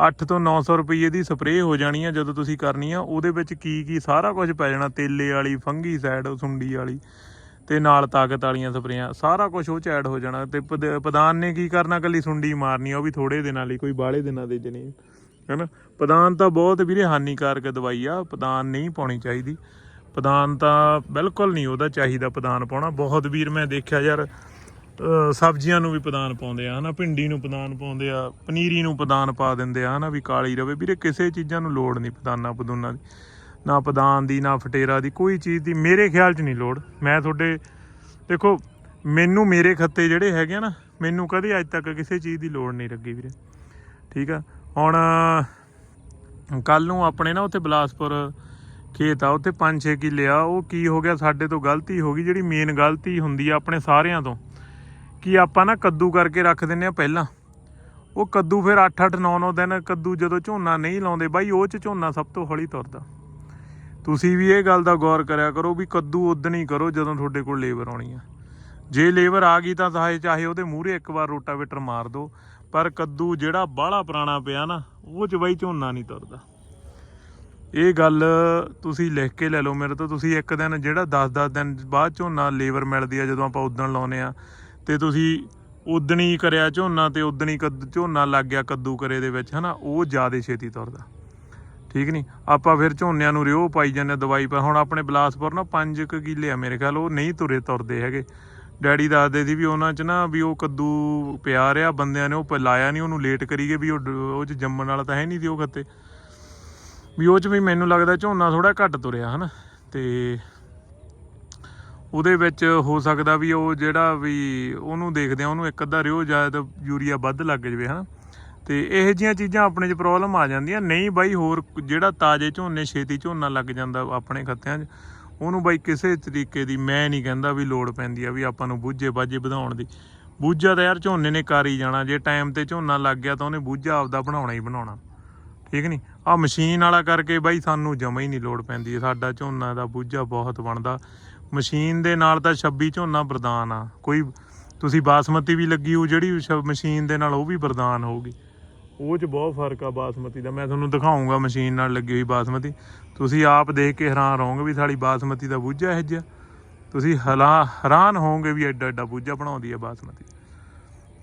8 ਤੋਂ 900 ਰੁਪਏ ਦੀ ਸਪਰੇਅ ਹੋ ਜਾਣੀ ਆ ਜਦੋਂ ਤੁਸੀਂ ਕਰਨੀ ਆ, ਉਹਦੇ ਵਿੱਚ ਕੀ ਕੀ ਸਾਰਾ ਕੁਝ ਪੈ ਜਾਣਾ, ਤੇਲੇ ਵਾਲੀ, ਫੰਗੀ ਸਾਈਡ ਸੁੰਡੀ ਵਾਲੀ ਤੇ ਨਾਲ ਤਾਕਤ ਵਾਲੀਆਂ ਸਪਰੇਆਂ, ਸਾਰਾ ਕੁਝ ਉਹ ਚ ਐਡ ਹੋ ਜਾਣਾ ਤੇ ਪਦਾਨ ਨੇ ਕੀ ਕਰਨਾ ਕੱਲੀ ਸੁੰਡੀ ਮਾਰਨੀ ਉਹ ਵੀ ਥੋੜੇ ਦਿਨਾਂ ਲਈ, ਕੋਈ ਬਾਹਲੇ ਦਿਨਾਂ ਦੇ ਜਣੀ ਹੈਨਾ? ਪਦਾਨ ਤਾਂ ਬਹੁਤ ਵੀਰੇ ਹਾਨੀਕਾਰਕ ਦਵਾਈ ਆ ਪਦਾਨ ਨਹੀਂ ਪਾਉਣੀ ਚਾਹੀਦੀ। ਪਦਾਨ ਤਾਂ ਬਿਲਕੁਲ ਨਹੀਂ, ਉਹਦਾ ਚਾਹੀਦਾ ਪਦਾਨ ਪਾਉਣਾ। ਬਹੁਤ ਵੀਰ ਮੈਂ ਦੇਖਿਆ ਯਾਰ ਸਬਜ਼ੀਆਂ ਨੂੰ ਵੀ ਪਦਾਨ ਪਾਉਂਦੇ ਆ, ਹਨਾ, ਭਿੰਡੀ ਨੂੰ ਪਦਾਨ ਪਾਉਂਦੇ ਆ, ਪਨੀਰੀ ਨੂੰ ਪਦਾਨ ਪਾ ਦਿੰਦੇ ਆ, ਹਨਾ, ਵੀ ਕਾਲੀ ਰਵੇ। ਵੀਰੇ, ਕਿਸੇ ਚੀਜ਼ਾਂ ਨੂੰ ਲੋੜ ਨਹੀਂ ਪਦਾਨਾ ਪਦੂਨਾ ਦੀ, ਨਾ ਪਦਾਨ ਦੀ, ਨਾ ਫਟੇਰਾ ਦੀ, ਕੋਈ ਚੀਜ਼ ਦੀ ਮੇਰੇ ਖਿਆਲ 'ਚ ਨਹੀਂ ਲੋੜ। ਮੈਂ ਤੁਹਾਡੇ, ਦੇਖੋ, ਮੈਨੂੰ ਮੇਰੇ ਖੱਤੇ ਜਿਹੜੇ ਹੈਗੇ ਆ ਨਾ, ਮੈਨੂੰ ਕਦੇ ਅੱਜ ਤੱਕ ਕਿਸੇ ਚੀਜ਼ ਦੀ ਲੋੜ ਨਹੀਂ ਲੱਗੀ ਵੀਰੇ। ਠੀਕ ਆ? ਹੁਣ ਕੱਲ ਨੂੰ ਆਪਣੇ ਨਾ ਉੱਥੇ ਬਲਾਸਪੁਰ ਖੇਤ ਆ, ਉੱਥੇ 5-6 ਕਿੱਲੇ ਆ। ਉਹ ਕੀ ਹੋ ਗਿਆ? ਸਾਡੇ ਤੋਂ ਗਲਤੀ ਹੋ ਗਈ। ਜਿਹੜੀ ਮੇਨ ਗਲਤੀ ਹੁੰਦੀ ਆ ਆਪਣੇ ਸਾਰਿਆਂ ਤੋਂ। ਕਿ ਆਪਾਂ ਨਾ ਕੱਦੂ ਕਰਕੇ ਰੱਖ ਦਿੰਨੇ ਆ ਪਹਿਲਾਂ। ਉਹ ਕੱਦੂ ਫਿਰ 8-8 9-9 ਦਿਨ ਕੱਦੂ ਜਦੋਂ ਝੋਨਾ ਨਹੀਂ ਲਾਉਂਦੇ ਬਾਈ, ਉਹ ਚ ਝੋਨਾ ਸਭ ਤੋਂ ਹੌਲੀ ਤੁਰਦਾ। ਤੁਸੀਂ ਵੀ ਇਹ ਗੱਲ ਦਾ ਗੌਰ ਕਰਿਆ ਕਰੋ ਵੀ ਕੱਦੂ ਉਦਣ ਹੀ ਕਰੋ ਜਦੋਂ ਤੁਹਾਡੇ ਕੋਲ ਲੇਬਰ ਆਉਣੀ ਆ। ਜੇ ਲੇਬਰ ਆ ਗਈ ਤਾਂ ਚਾਹੇ ਚਾਹੇ ਉਹਦੇ ਮੂਹਰੇ ਇੱਕ ਵਾਰ ਰੋਟਾਵੇਟਰ ਮਾਰ ਦਿਓ, ਪਰ ਕੱਦੂ ਜਿਹੜਾ ਬਾਹਲਾ ਪੁਰਾਣਾ ਪਿਆ ਨਾ, ਉਹ ਚ ਬਾਈ ਝੋਨਾ ਨਹੀਂ ਤੁਰਦਾ। ਇਹ ਗੱਲ ਤੁਸੀਂ ਲਿਖ ਕੇ ਲੈ ਲਓ ਮੇਰੇ ਤੋਂ। ਤੁਸੀਂ ਇੱਕ ਦਿਨ ਜਿਹੜਾ 10-10 ਦਿਨ ਬਾਅਦ ਝੋਨਾ ਲੇਬਰ ਮਿਲਦੀ ਆ, ਜਦੋਂ ਆਪਾਂ ਉਦਣ ਲਾਉਨੇ ਆ, ਤੇ ਤੁਸੀਂ ਉਦਣੀ ਕਰਿਆ ਝੋਨਾ ਤੇ ਉਦਣੀ ਕੱਦ ਝੋਨਾ ਲੱਗ ਗਿਆ ਕੱਦੂ ਕਰੇ ਦੇ ਵਿੱਚ, ਹਨਾ? ਉਹ ਜ਼ਿਆਦਾ ਛੇਤੀ ਤੁਰਦਾ। ਠੀਕ ਨਹੀਂ ਆਪਾਂ ਫਿਰ ਝੋਨਿਆਂ ਨੂੰ ਰਿਓ ਪਾਈ ਜਾਂਦੇ ਦਵਾਈ ਪਰ ਹੁਣ ਆਪਣੇ ਬਲਾਸਪੁਰ ਨਾ 5 ਕਿੱਲੇ ਆ ਮੇਰੇ ਖਿਆਲ, ਉਹ ਨਹੀਂ ਤੁਰੇ ਤੁਰਦੇ ਹੈਗੇ। ਡੈਡੀ ਦੱਸਦੇ ਸੀ ਵੀ ਉਹਨਾਂ 'ਚ ਨਾ ਵੀ ਉਹ ਕੱਦੂ ਪਿਆ ਰਿਹਾ, ਬੰਦਿਆਂ ਨੇ ਉਹ ਪ- ਲਾਇਆ ਨਹੀਂ ਉਹਨੂੰ ਲੇਟ ਕਰੀ ਗਏ ਵੀ ਉਹ ਡ- ਉਹ 'ਚ ਜੰਮਣ ਵਾਲਾ ਤਾਂ ਹੈ ਨਹੀਂ ਸੀ ਉਹ ਖੱਤੇ। ਵੀ ਉਹ 'ਚ ਵੀ ਮੈਨੂੰ ਲੱਗਦਾ ਝੋਨਾ ਥੋੜਾ ਘੱਟ ਤੁਰਿਆ, ਹਨਾ? ਤੇ ਉਹਦੇ ਵਿੱਚ ਹੋ ਸਕਦਾ ਵੀ ਉਹ ਜਿਹੜਾ ਵੀ ਉਹਨੂੰ ਦੇਖਦੇ ਆ ਉਹਨੂੰ ਇੱਕ ਅੱਧਾ ਰਿਓ ਜ਼ਿਆਦਾ ਯੂਰੀਆ ਵੱਧ ਲੱਗ ਜਵੇ, ਹਨਾ? ਤੇ ਇਹੋ ਜਿਹੀਆਂ ਚੀਜ਼ਾਂ ਆਪਣੇ 'ਚ ਪ੍ਰੋਬਲਮ ਆ ਜਾਂਦੀਆਂ। ਨਹੀਂ ਬਾਈ, ਹੋਰ ਜਿਹੜਾ ਤਾਜ਼ੇ ਝੋਨੇ, ਛੇਤੀ ਝੋਨਾ ਲੱਗ ਜਾਂਦਾ ਆਪਣੇ ਖੱਤਿਆਂ 'ਚ, ਉਹਨੂੰ ਬਾਈ ਕਿਸੇ ਤਰੀਕੇ ਦੀ ਮੈਂ ਨਹੀਂ ਕਹਿੰਦਾ ਵੀ ਲੋੜ ਪੈਂਦੀ ਆ ਵੀ ਆਪਾਂ ਨੂੰ ਬੂਝੇ ਬਾਝੇ ਵਧਾਉਣ ਦੀ। ਬੂਝਾ ਤਾਂ ਯਾਰ ਝੋਨੇ ਨੇ ਕਰ ਹੀ ਜਾਣਾ। ਜੇ ਟਾਈਮ ਤੇ ਝੋਨਾ ਲੱਗ ਗਿਆ ਤਾਂ ਉਹਨੇ ਬੂਝਾ ਆਪਦਾ ਬਣਾਉਣਾ ਹੀ ਬਣਾਉਣਾ। ਠੀਕ ਨਹੀਂ ਆ ਮਸ਼ੀਨ ਵਾਲਾ ਕਰਕੇ ਬਾਈ ਸਾਨੂੰ ਜਮਾ ਹੀ ਨਹੀਂ ਲੋੜ ਪੈਂਦੀ ਸਾਡਾ ਝੋਨਾ ਦਾ ਬੂਝਾ ਬਹੁਤ ਬਣਦਾ। ਮਸ਼ੀਨ ਦੇ ਨਾਲ ਤਾਂ 26 ਝੋਨਾ ਬਰਦਾਨ ਆ। ਕੋਈ ਤੁਸੀਂ ਬਾਸਮਤੀ ਵੀ ਲੱਗੀ ਹੋ ਜਿਹੜੀ ਸ਼- ਮਸ਼ੀਨ ਦੇ ਨਾਲ ਉਹ ਵੀ ਬਰਦਾਨ ਹੋਊਗੀ। ਉਹ 'ਚ ਬਹੁਤ ਫ਼ਰਕ ਆ ਬਾਸਮਤੀ ਦਾ। ਮੈਂ ਤੁਹਾਨੂੰ ਦਿਖਾਉਂਗਾ ਮਸ਼ੀਨ ਨਾਲ ਲੱਗੀ ਹੋਈ ਬਾਸਮਤੀ। ਤੁਸੀਂ ਆਪ ਦੇਖ ਕੇ ਹੈਰਾਨ ਰਹੋਗੇ ਵੀ ਸਾਡੀ ਬਾਸਮਤੀ ਦਾ ਬੂਝਾ ਇਹ ਜਿਹਾ। ਤੁਸੀਂ ਹਲਾ ਹੈਰਾਨ ਹੋਵੋਗੇ ਵੀ ਐਡਾ ਐਡਾ ਬੂਝਾ ਬਣਾਉਂਦੀ ਆ ਬਾਸਮਤੀ।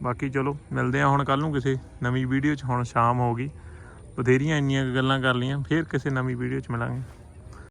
ਬਾਕੀ ਚਲੋ, ਮਿਲਦੇ ਆ ਹੁਣ ਕੱਲ ਨੂੰ ਕਿਸੇ ਨਵੀਂ ਵੀਡੀਓ 'ਚ। ਹੁਣ ਸ਼ਾਮ ਹੋ ਗਈ। ਬਥੇਰੀਆਂ ਇੰਨੀਆਂ ਗੱਲਾਂ ਕਰ ਲਈਆਂ ਫੇਰ ਕਿਸੇ ਨਵੀਂ ਵੀਡੀਓ 'ਚ ਮਿਲਾਂਗੇ।